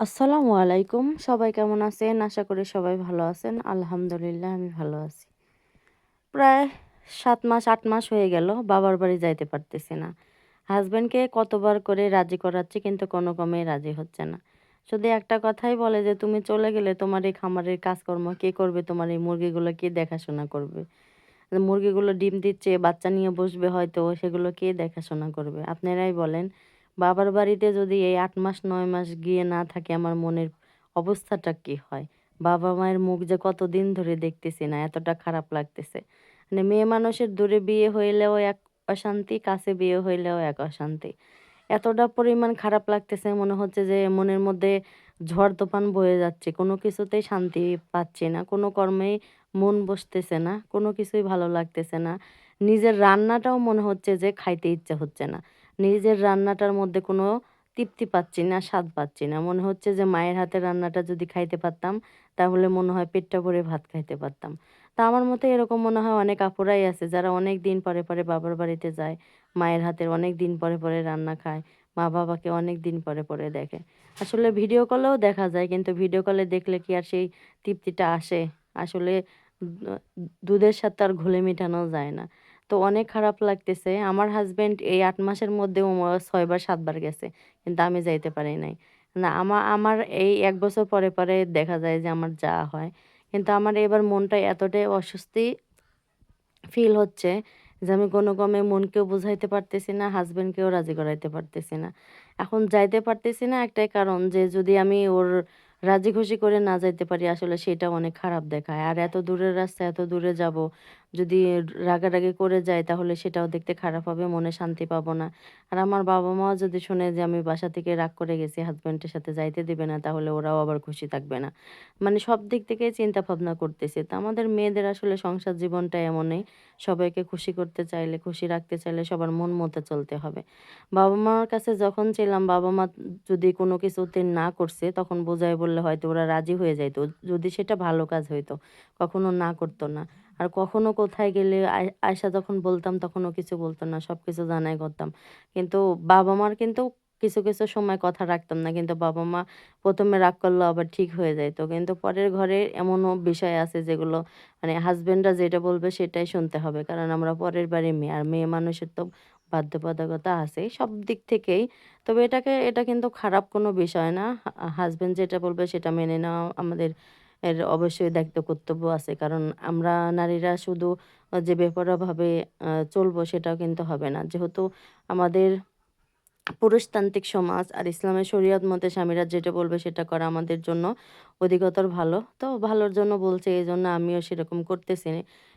আসসালামু আলাইকুম। সবাই কেমন আছেন? আশা করি সবাই ভালো আছেন। আলহামদুলিল্লাহ, আমি ভালো আছি। প্রায় সাত মাস, আট মাস হয়ে গেল, বাবার বাড়ি যাইতে পারতেছি না। হাজব্যান্ডকে কতবার করে রাজি করাচ্ছি কিন্তু কোনো কমেই রাজি হচ্ছে না। শুধু একটা কথাই বলে যে, তুমি চলে গেলে তোমার এই খামারের কাজকর্ম, কে করবে? তোমার এই মুরগিগুলো কে দেখাশোনা করবে? মুরগিগুলো ডিম দিচ্ছে, বাচ্চা নিয়ে বসবে হয়তো, সেগুলো কে দেখাশোনা করবে? আপনারাই বলেন। বাবার বাড়িতে যদি এই আট মাস, নয় মাস গিয়ে না থাকে, আমার মনের অবস্থাটা কি হয়? বাবা মায়ের মুখ যে কতদিন ধরে দেখতেছি না, এতটা খারাপ লাগতেছে। মানে মেয়ে মানুষের দূরে বিয়ে হইলেও এক অশান্তি, কাছে বিয়ে হইলেও এক অশান্তি। এতটা পরিমাণ খারাপ লাগতেছে, মনে হচ্ছে যে মনের মধ্যে ঝড় তুফান বয়ে যাচ্ছে। কোনো কিছুতেই শান্তি পাচ্ছি না, কোনো কর্মেই মন বসতেছে না, কোনো কিছুই ভালো লাগতেছে না। নিজের রান্নাটাও মনে হচ্ছে যে খাইতে ইচ্ছে হচ্ছে না। নিজের রান্নাটার মধ্যে কোনো তৃপ্তি পাচ্ছি না, স্বাদ পাচ্ছি না। মনে হচ্ছে যে মায়ের হাতের রান্নাটা যদি খাইতে পারতাম, তাহলে মনে হয় পেটটা ভরে ভাত খাইতে পারতাম। তা আমার মতে এরকম মনে হয় অনেক আপুরাই আছে যারা অনেক দিন পরে পরে বাবার বাড়িতে যায়, মায়ের হাতের অনেক দিন পরে পরে রান্না খায়, মা বাবাকে অনেক দিন পরে পরে দেখে। আসলে ভিডিও কলেও দেখা যায়, কিন্তু ভিডিও কলে দেখলে কি আর সেই তৃপ্তিটা আসে? আসলে দুধের সাথে আর ঘুলে মেটানো যায় না। তো অনেক খারাপ লাগতেছে। আমার হাজব্যান্ড এই আট মাসের মধ্যে ছয়বার সাতবার গেছে। কিন্তু আমি যাইতে পারি নাই। না আমার আমার এই এক বছর পরে পরে দেখা যায় যে আমার যাওয়া হয়। কিন্তু আমার এবার মনটা এতটাই অস্বস্তি ফিল হচ্ছে যে আমি কোনো কমে মনকেও বুঝাইতে পারতেছি না হাজব্যান্ডকেও রাজি করাইতে পারতেছি না। এখন যাইতে পারতেছি না একটাই কারণ যে যদি আমি ওর রাজি খুশি করে না যাইতে পারি, আসলে সেটা অনেক খারাপ দেখায়। আর এত দূরের রাস্তা, এত দূরে যাব, যদি রাগারাগি করে যাই, তাহলে সেটাও দেখতে খারাপ হবে, মনে শান্তি পাবো না। আর আমার বাবা মাও যদি শুনে যে আমি বাসা থেকে রাগ করে গেছি হাজব্যান্ডের সাথে যাইতে দিবে না, তাহলে ওরাও আবার খুশি থাকবে না। মানে সব দিক থেকে চিন্তা ভাবনা করতেছে। তো আমাদের মেয়েদের আসলে সংসার জীবনটা এমনই, সবাইকে খুশি করতে চাইলে, খুশি রাখতে চাইলে সবার মন মতো চলতে হবে। বাবা মার কাছে যখন ছিলাম বাবা মা যদি কোনো কিছুতে না করছে, তখন বোঝায় বললে হয়তো ওরা রাজি হয়ে যাইতো, যদি সেটা ভালো কাজ হইতো। কখনো না করতো না। আর কখনো কোথায় গেলে আয়সা যখন বলতাম তখনও কিছু বলতো না সব কিছু জানাই করতাম। কিন্তু বাবা মার কিন্তু কিছু কিছু সময় কথা রাখতাম না। কিন্তু বাবা মা প্রথমে রাগ করল আবার ঠিক হয়ে যাইতো। কিন্তু পরের ঘরে এমনও বিষয় আছে যেগুলো মানে হাজবেন্ডরা যেটা বলবে সেটাই শুনতে হবে। কারণ আমরা পরের বাড়ির মেয়ে, আর মেয়ে মানুষের তো বাধ্যবাধকতা আছে সব দিক থেকেই। তবে এটাকে, এটা কিন্তু খারাপ কোনো বিষয় না। হাজবেন্ড যেটা বলবে সেটা মেনে নেওয়া আমাদের এর অবশ্যই দায়িত্ব, কর্তব্য আছে। কারণ আমরা নারীরা শুধু যে বেপরোয়াভাবে চলবো সেটাও কিন্তু হবে না। যেহেতু আমাদের পুরুষতান্ত্রিক সমাজ আর ইসলামের শরীয়ত মতে স্বামীরা যেটা বলবে সেটা করা আমাদের জন্য অধিকতর ভালো। তো ভালোর জন্য বলছে, এই জন্য আমিও সেরকম করতেছি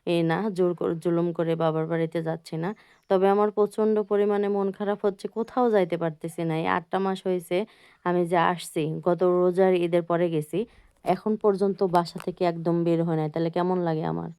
এই না, জোর জুলুম করে বাবার বাড়িতে যাচ্ছি না। তবে আমার প্রচণ্ড পরিমাণে মন খারাপ হচ্ছে, কোথাও যাইতে পারতেছি না। এই আটটা মাস হয়েছে, আমি যে আসছি, গত রোজার ঈদের পরে গেছি। এখন পর্যন্ত বাসা থেকে একদম বের হয় নাই। তাহলে কেমন লাগে আমার?